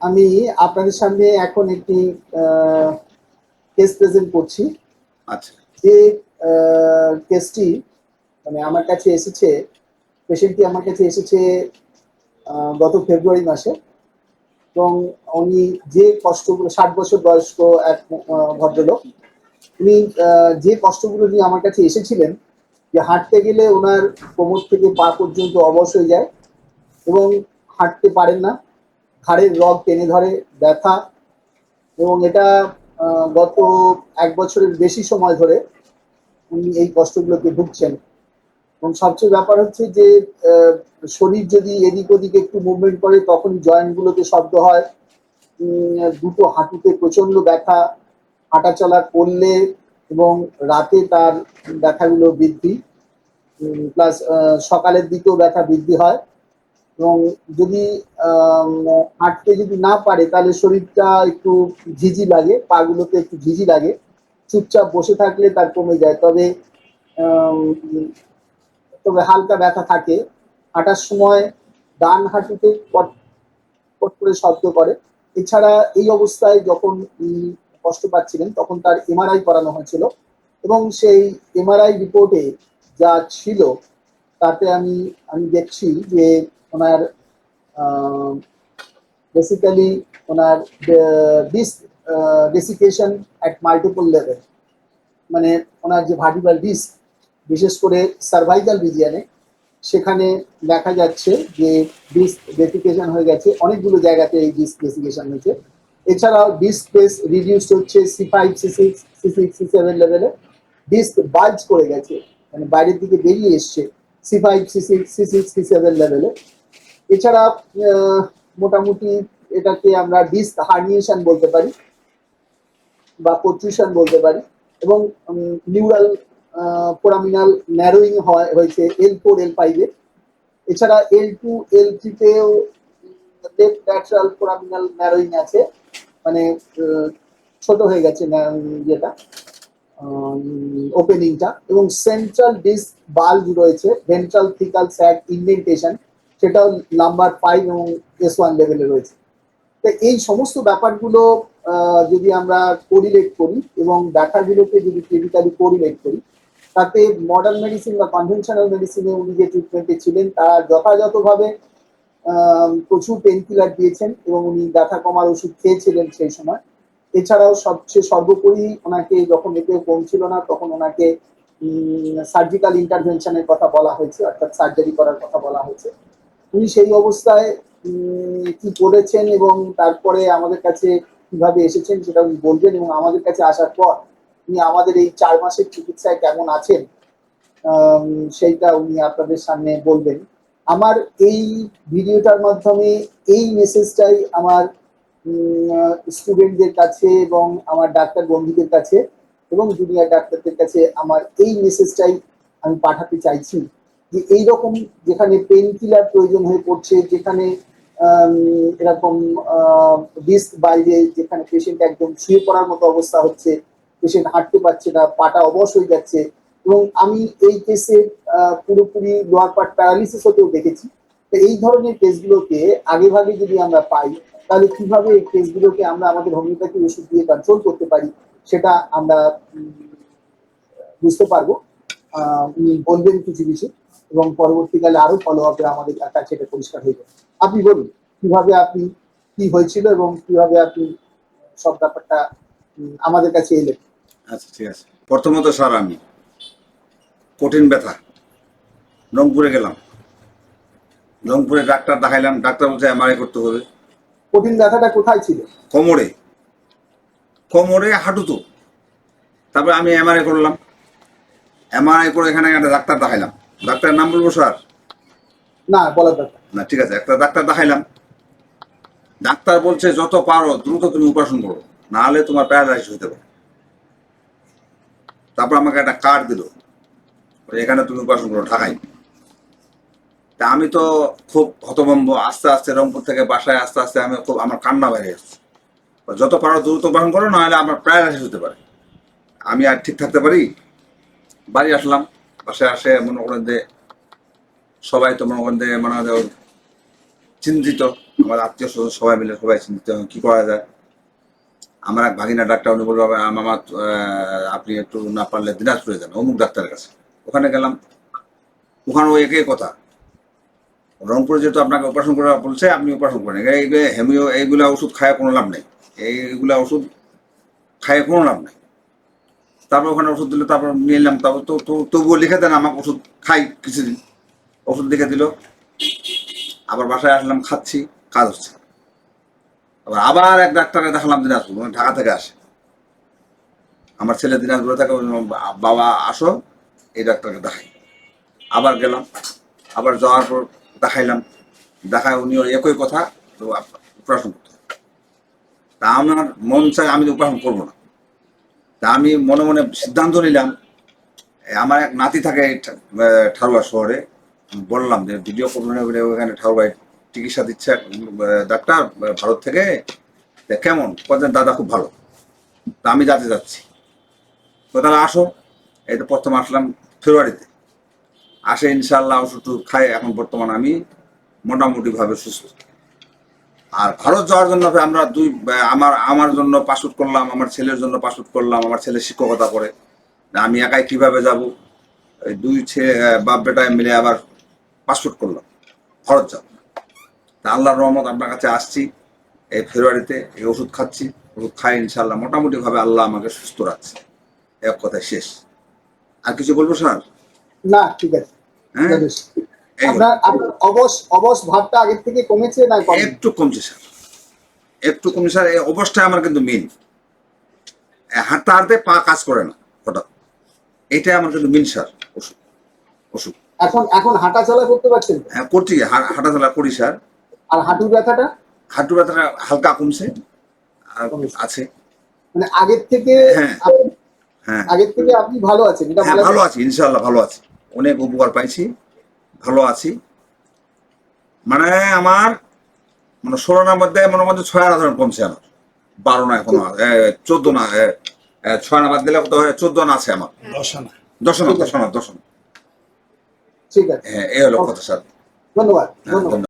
আমি আপনাদের সামনে এখন একটি কেস প্রেজেন্ট করছি। আচ্ছা। যে কেসটি মানে আমার কাছে এসেছে পেশেন্টটি আমার কাছে এসেছে গত ফেব্রুয়ারি মাসে। এবং উনি যে কষ্টগুলো ষাট বছর বয়স্ক এক ভদ্রলোক উনি যে কষ্টগুলো নিয়ে আমার কাছে এসেছিলেন যে হাঁটতে গেলে ওনার কোমর থেকে পা পর্যন্ত অবশ হয়ে যায় এবং হাঁটতে পারেন না। ঘাড়ের রগ টেনে ধরে, ব্যথা। এবং এটা গত এক বছরের বেশি সময় ধরে উনি এই কষ্টগুলোকে ভুগছেন। এবং সবচেয়ে ব্যাপার হচ্ছে যে শরীর যদি এদিক ওদিক একটু মুভমেন্ট করে, তখন জয়েন্টগুলোতে শব্দ হয়। দুটো হাঁটুতে প্রচণ্ড ব্যথা। হাঁটাচলা করলে এবং রাতে তার ব্যথাগুলো বৃদ্ধি। প্লাস সকালের দিকেও ব্যথা বৃদ্ধি হয়। এবং যদি হাঁটতে যদি না পারে, তাহলে শরীরটা একটু ঝিঝি লাগে পাগুলোতে একটু ঝিঝি লাগে। চুপচাপ বসে থাকলে তার কমে যায়। তবে তবে হালকা ব্যথা থাকে। হাঁটার সময় ডান হাঁটুতে পট করে শব্দ করে। এছাড়া এই অবস্থায় যখন কষ্ট পাচ্ছিলেন, তখন তার এমআরআই করানো হয়েছিল। এবং সেই এমআরআই রিপোর্টে যা ছিল, তাতে আমি আমি দেখছি যে ওনার basically owner disc desiccation at multiple level মানে ওনার যে ভার্টিবাল ডিস্ক বিশেষ করে সার্ভাইকাল রিজিয়ানে সেখানে দেখা যাচ্ছে যে ডিস্ক ডেসিকেশন হয়ে গেছে। অনেকগুলো জায়গাতে এই ডিস্ক ডেসিকেশন হয়েছে। এছাড়াও ডিস্ক স্পেস রিডিউসড হচ্ছে C five C six C six C seven লেভেলে ডিস্ক বাল্জ করে গেছে। মানে বাইরের দিকে বেরিয়ে এসছে C five C six C six C seven লেভেলে এছাড়া মোটামুটি এটাকে আমরা ডিস্ক হার্নিয়েশন বলতে পারি বা প্রোট্রুশন বলতে পারি এবং নিউরাল পোরামিনাল ন্যারোয়িং হয়, হয়েছে এল ফোর এল ফাইভে এছাড়া এল টু এল থ্রিতেও লেফট ল্যাটারাল পোরামিনাল ন্যারোয়িং আছে। মানে ছোট হয়ে গেছে ন্যা- যেটা ওপেনিংটা এবং সেন্ট্রাল ডিস্ক বাল্ব রয়েছে ভেন্ট্রাল থিকাল স্যাক ইনডেন্টেশন সেটাও নাম্বার ফাইভ এবং এস ওয়ান লেভেলে রয়েছে। তো এই সমস্ত ব্যাপারগুলো যদি আমরা কোরিলেট করি এবং ব্যথাগুলোকে যদি ক্লিনিক্যালি কোরিলেট করি, তাতে মডার্ন মেডিসিন বা কনভেনশনাল মেডিসিনে উনি যে ট্রিটমেন্টে ছিলেন, তারা যথাযথভাবে প্রচুর পেন কিলার দিয়েছেন এবং উনি ব্যথা কমার ওষুধ খেয়েছিলেন সেই সময়। এছাড়াও সবচেয়ে সর্বোপরি ওনাকে যখন এতে কমছিল না, তখন ওনাকে সার্জিক্যাল ইন্টারভেনশনের কথা বলা হয়েছে, অর্থাৎ সার্জারি করার কথা বলা হয়েছে। উনি সেই অবস্থায় কি করেছেন এবং তারপরে আমাদের কাছে কীভাবে এসেছেন সেটা উনি বলবেন এবং আমাদের কাছে আসার পর উনি আমাদের এই চার মাসের চিকিৎসায় কেমন আছেন সেইটা উনি আপনাদের সামনে বলবেন। আমার এই ভিডিওটার মাধ্যমে এই মেসেজটাই আমার স্টুডেন্টদের কাছে এবং আমার ডাক্তার বন্ধুদের কাছে এবং জুনিয়র ডাক্তারদের কাছে আমার এই মেসেজটাই আমি পাঠাতে চাইছি। যে এইরকম যেখানে পেন কিলার প্রয়োজন হয়ে পড়ছে, যেখানে এরকম ডিস্ক বাইরে যেখানে পেশেন্ট একদম শুয়ে পড়ার মতো অবস্থা হচ্ছে পেশেন্ট হাঁটতে পারছে না, পাটা অবশ হয়ে যাচ্ছে এবং আমি এই কেসে পুরোপুরি লোয়ার পার্ট প্যারালিসিস হতেও দেখেছি। তো এই ধরনের কেসগুলোকে আগে ভাগে যদি আমরা পাই, তাহলে কীভাবে এই কেসগুলোকে আমরা আমাদের হোমিওপ্যাথি ওষুধ দিয়ে কন্ট্রোল করতে পারি, সেটা আমরা বুঝতে পারব। বলবেন কিছু কিছু। এবং পরবর্তীকালে আরও ফলো আপে আমাদের কাছে এটা পরিষ্কার হয়ে যাবে। আপনি বলুন কীভাবে আপনি কি হয়েছিল এবং কীভাবে আপনি সব ব্যাপারটা আমাদের কাছে এলেন? আচ্ছা ঠিক আছে। প্রথমত স্যার আমি কঠিন ব্যথা। রংপুরে গেলাম। রংপুরে ডাক্তার দেখাইলাম ডাক্তার বলছে এমআরআই করতে হবে। কঠিন ব্যথাটা কোথায় ছিল? কোমরে। কোমরে হাঁটুতো তারপরে আমি এমআরআই করলাম। এমআরআই করে এখানে একটা ডাক্তার দেখাইলাম। ডাক্তারের নাম বলব স্যার? না বলার দরকার না ঠিক আছে একটা ডাক্তার দেখাইলাম। ডাক্তার বলছে যত পারো দ্রুত তুমি উপাসন করো না হলে তোমার প্যারালাইসিস হতে পারে। তারপর আমাকে একটা কার্ড দিল এখানে তুমি উপাসন করো ঢাকায়। তা আমি তো খুব হতভম্ব আস্তে আস্তে রংপুর থেকে বাসায় আস্তে আস্তে আমি খুব আমার কান্না বেড়ে যাচ্ছে যত পারো দ্রুত উপাসন করো নাহলে আমার প্যারালাইসিস হতে পারে। আমি আর ঠিক থাকতে পারি বাড়ি আসলাম। বাসায় আসে, মনে করেন যে সবাই তো মনে করেন যে মনে চিন্তিত। আমার আত্মীয় স্বজন সবাই মিলে সবাই চিন্তিত কি করা যায়? আমার এক ভাগিনা ডাক্তার, উনি বলল "আম- আমার আপনি একটু না পারলে দিনাজপুরে যান, অমুক ডাক্তারের কাছে। ওখানে গেলাম। ওখানে ওই একই কথা। রংপুরে যেহেতু আপনাকে অপারেশন করা বলছে, আপনি অপারেশন করেন। এই হেমিও এইগুলা ওষুধ খায় কোনো লাভ নেই। এইগুলা ওষুধ খায় কোনো লাভ নেই। তারপর ওখানে ওষুধ দিল, তারপর নিয়ে এলাম তারপর তো তবুও লিখে দেন আমাকে ওষুধ খাই কিছুদিন। ওষুধ লিখে দিল। আবার বাসায় আসলাম, খাচ্ছি, কাজ হচ্ছে। আবার আবার এক ডাক্তারকে দেখালাম দিনাজপুর ঢাকা থেকে আসে। আমার ছেলে দিনাজপুরে থাকে বাবা আসো, এই ডাক্তারকে দেখাই। আবার গেলাম, আবার যাওয়ার পর দেখাইলাম। দেখায় উনিও একই কথা, তো অপারেশন করতে। তা আমার মন চাই আমি উপাসন করব না। তা আমি মনে মনে সিদ্ধান্ত নিলাম। আমার এক নাতি থাকে ঠারুয়া শহরে। বললাম যে, ভিডিও করবেন ওখানে ঠারুয়ায় চিকিৎসা দিচ্ছে ডাক্তার ভারত থেকে। কেমন? বলছেন দাদা খুব ভালো। তা আমি যাতে যাচ্ছি। তো তাহলে আসো। এই তো প্রথম আসলাম ফেব্রুয়ারিতে। আসে ইনশাল্লাহ ওষুধ খাই, এখন বর্তমান আমি মোটামুটিভাবে সুস্থ। আর ভারত যাওয়ার জন্য আমরা দুই আমার আমার জন্য পাসপোর্ট করলাম আমার ছেলের জন্য পাসপোর্ট করলাম আমার ছেলে শিক্ষকতা করে। আমি একাই কীভাবে যাব? দুই ছেলে বাপ বেটায় মিলে আবার পাসপোর্ট করলাম ভারত যাব তা আল্লাহর রহমত আপনার কাছে আসছি এই ফেব্রুয়ারিতে এই ওষুধ খাচ্ছি ওষুধ খাই ইনশাল্লাহ মোটামুটি ভাবে আল্লাহ আমাকে সুস্থ রাখছে এক কথায় শেষ। আর কিছু বলব স্যার? না ঠিক আছে। হ্যাঁ। আপনার অবস ভাবটা আগের থেকে কমেছে না একটু কমছে স্যার। একটু কমছে স্যার এই অবস্থায় আমার কিন্তু মেন হাঁটতে হাঁটতে পা কাজ করে না হঠাৎ। এটাই আমার কিন্তু মেন স্যার ওষুধ ওষুধ। এখন এখন হাঁটা চলা করতে পারছেন হ্যাঁ করছি হা- হাঁটাচলা করি স্যার। আর হাঁটুর ব্যথাটা? হাঁটু ব্যথাটা হালকা কমছে আর আছে। মানে আগের থেকে হ্যাঁ। আপনি- হ্যাঁ। আগের থেকে আপনি ভালো আছেন এটা হ্যাঁ ভালো? আছি ইনশাল্লাহ ভালো আছি। অনেক উপকার পাইছি। ভালো আছি। মানে আমার মানে ষোলোনার মধ্যে মনে মধ্যে ছয় আনা ধরেন কমছে আমার। বারো না এখনও চোদ্দ না ছয় না বাদ দিলে কত হয়? চোদ্দ না আছে আমার। দশ না দশ না দশ না দশ ঠিক আছে। হ্যাঁ এই হলো কথা স্যার। ধন্যবাদ হ্যাঁ ধন্যবাদ। ধন্যবাদ।